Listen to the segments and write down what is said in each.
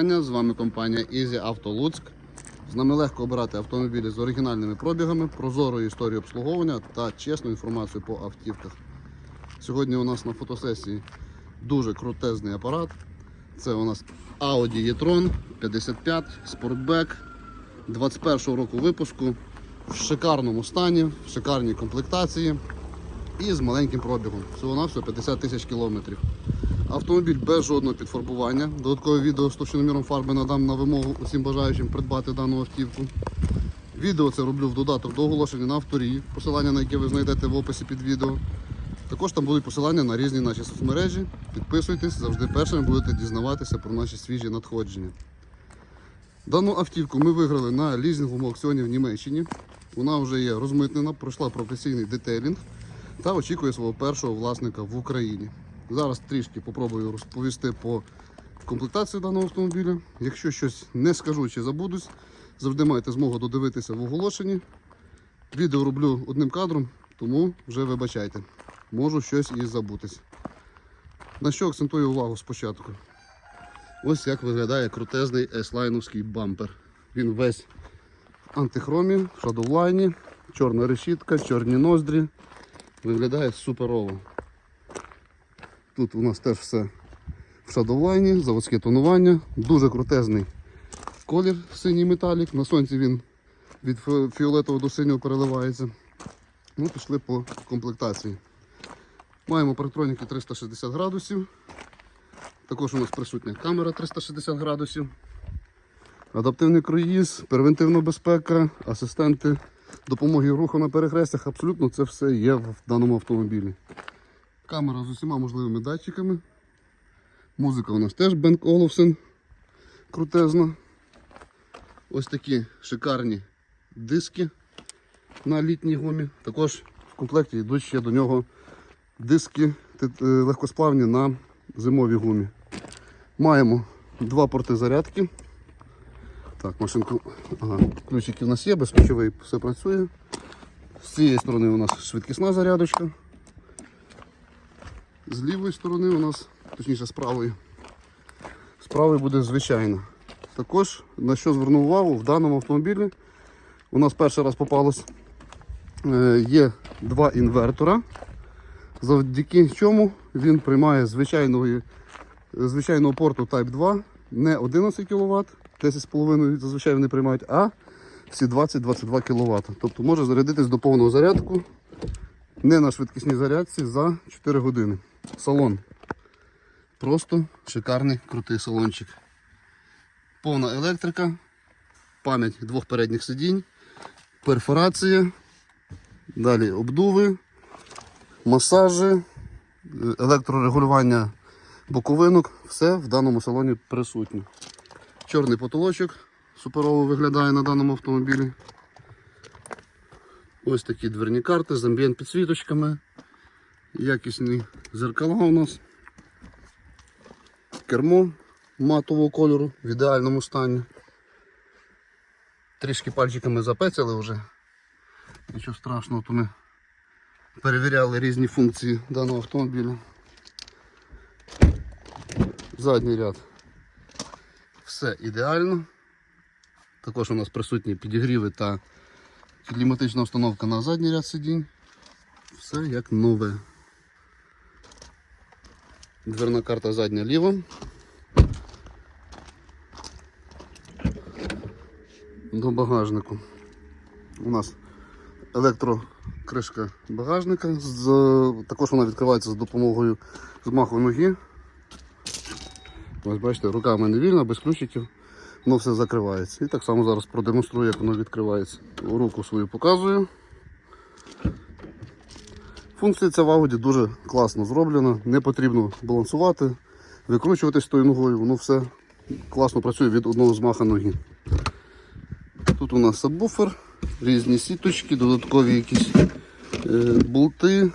вітання! З вами компанія Easy Auto Луцьк. З нами легко обирати автомобілі з оригінальними пробігами, прозорою історією обслуговування та чесну інформацію по автівках. Сьогодні у нас на фотосесії дуже крутезний апарат. Це у нас Audi e-tron 55 Sportback 21 року випуску в шикарному стані, в шикарній комплектації і з маленьким пробігом. Всього на все 50 тисяч кілометрів. Автомобіль без жодного підфарбування. Додаткове відео з товщиноміром фарби надам на вимогу усім бажаючим придбати дану автівку. Відео це роблю в додаток до оголошення на авторії, посилання на яке ви знайдете в описі під відео. Також там будуть посилання на різні наші соцмережі. Підписуйтесь, завжди першими будете дізнаватися про наші свіжі надходження. Дану автівку ми виграли на лізинговому аукціоні в Німеччині. Вона вже є розмитнена, пройшла професійний детейлінг та очікує свого першого власника в Україні. Зараз трішки попробую розповісти по комплектації даного автомобіля. Якщо щось не скажу чи забудусь, завжди маєте змогу додивитися в оголошенні. Відео роблю одним кадром, тому вже вибачайте. Можу щось і забутись. На що акцентую увагу спочатку? Ось як виглядає крутезний S-лайновський бампер. Він весь в антихромі, в шадовлайні, чорна решітка, чорні ноздрі. Виглядає суперово. Тут у нас теж все в шадовлайні, заводське тонування, дуже крутезний колір синій металік. На сонці він від фіолетового до синього переливається. Ну, пішли по комплектації. Маємо парктроніки 360 градусів. Також у нас присутня камера 360 градусів. Адаптивний круїз, превентивна безпека, асистенти допомоги руху на перехрестях. Абсолютно це все є в даному автомобілі. Камера з усіма можливими датчиками. Музика у нас теж Бенк Оловсен. Крутезна. Ось такі шикарні диски на літній гумі. Також в комплекті йдуть ще до нього диски е, легкосплавні на зимовій гумі. Маємо два порти зарядки. Так, машинку. Ага, ключики у нас є, безключовий все працює. З цієї сторони у нас швидкісна зарядочка. З лівої сторони у нас, точніше з правої, з правої буде звичайна. Також на що звернув увагу, в даному автомобілі у нас перший раз попалось е, є два інвертора, завдяки чому він приймає звичайного, звичайного порту Type 2 не 11 кВт, 10,5 зазвичай вони приймають, а всі 20-22 кВт. Тобто може зарядитись до повного зарядку не на швидкісній зарядці за 4 години. Салон. Просто шикарний крутий салончик. Повна електрика, пам'ять двох передніх сидінь, перфорація, далі обдуви, масажі, електрорегулювання боковинок, все в даному салоні присутнє. Чорний потолочок суперово виглядає на даному автомобілі. Ось такі дверні карти з амбієнт підсвіточками. Якісні зеркала у нас. Кермо матового кольору в ідеальному стані. Трішки пальчиками запецяли вже. Нічого страшного, то ми перевіряли різні функції даного автомобіля. Задній ряд. Все ідеально. Також у нас присутні підігріви та кліматична установка на задній ряд сидінь. Все як нове. Дверна карта задня ліва. До багажнику. У нас електрокришка багажника. З, також вона відкривається з допомогою змаху ноги. Ось бачите, рука в мене вільна, без ключиків. Воно все закривається. І так само зараз продемонструю, як воно відкривається. Руку свою показую. Функція ця в Audi дуже класно зроблена, не потрібно балансувати, викручуватись тою ногою, воно все класно працює від одного змаха ноги. Тут у нас сабвуфер, різні сіточки, додаткові якісь е, болти,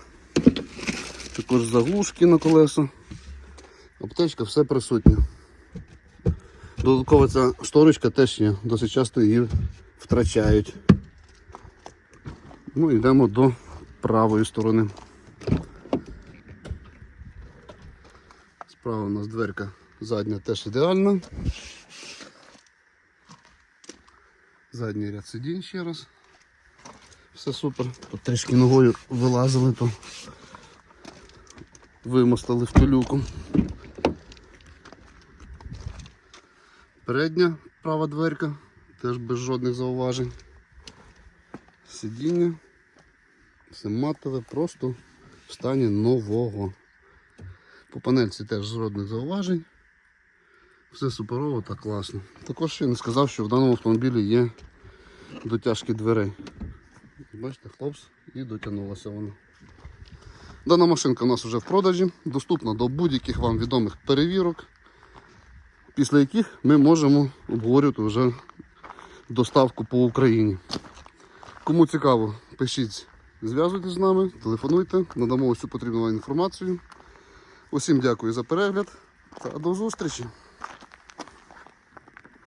також заглушки на колеса. Аптечка, все присутнє. Додаткова ця шторочка теж є, досить часто її втрачають. Ну, йдемо до правої сторони. Справа у нас дверка задня теж ідеальна. Задній ряд сидінь ще раз. Все супер. Тут трішки ногою вилазили, то вимостили в пилюку. Передня права дверка, теж без жодних зауважень. Сидіння. Матове, просто в стані нового. По панельці теж жодних зауважень. Все суперово та класно. Також ще не сказав, що в даному автомобілі є дотяжки дверей. Бачите, хлопс, і дотягнулася вона. Дана машинка у нас вже в продажі, доступна до будь-яких вам відомих перевірок, після яких ми можемо обговорювати вже доставку по Україні. Кому цікаво, пишіть, зв'язуйтесь з нами, телефонуйте, надамо усю потрібну інформацію. Усім дякую за перегляд та до зустрічі!